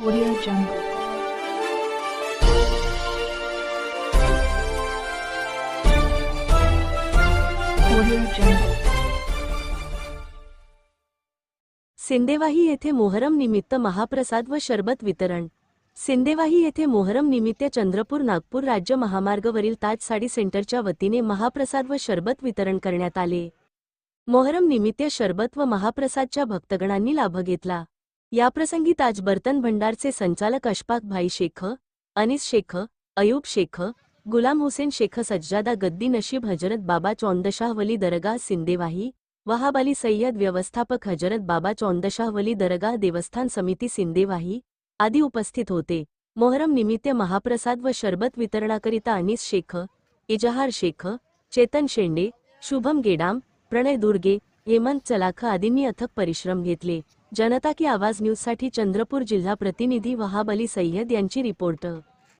Audio Jungle. Sindewahi येथे मोहरम निमित्त महाप्रसाद व शरबत वितरण. सिंदेवाही येथे मोहरम निमित्त चंद्रपूर नागपूर राज्य महामार्गवरील ताज साडी सेंटरच्या वतीने महाप्रसाद व शरबत वितरण करण्यात आले. मोहरम निमित्त शरबत व महाप्रसादच्या भक्तगणांनी लाभ घेतला. याप्रसंगी ताज बर्तन भंडारचे संचालक अशफाक भाई शेख अनिस शेख अयूब शेख गुलाम हुसेन शेख सज्जादा गद्दी नशीब हजरत बाबा चौंदशाह वली दरगाह सिंदेवाही वहाब अली सय्यद व्यवस्थापक हजरत बाबा चौंदशाह वली दरगाह देवस्थान समिती सिंदेवाही आदी उपस्थित होते. मोहरम निमित्त महाप्रसाद व शरबत वितरणाकरिता अनिस शेख इजहार शेख चेतन शेंडे शुभम गेडाम प्रणय दुर्गे हेमंत चलाख आदींनी अथक परिश्रम घेतले. जनता की आवाज न्यूजसाठी चंद्रपूर जिल्हा प्रतिनिधी वहाब अली सय्यद यांची रिपोर्ट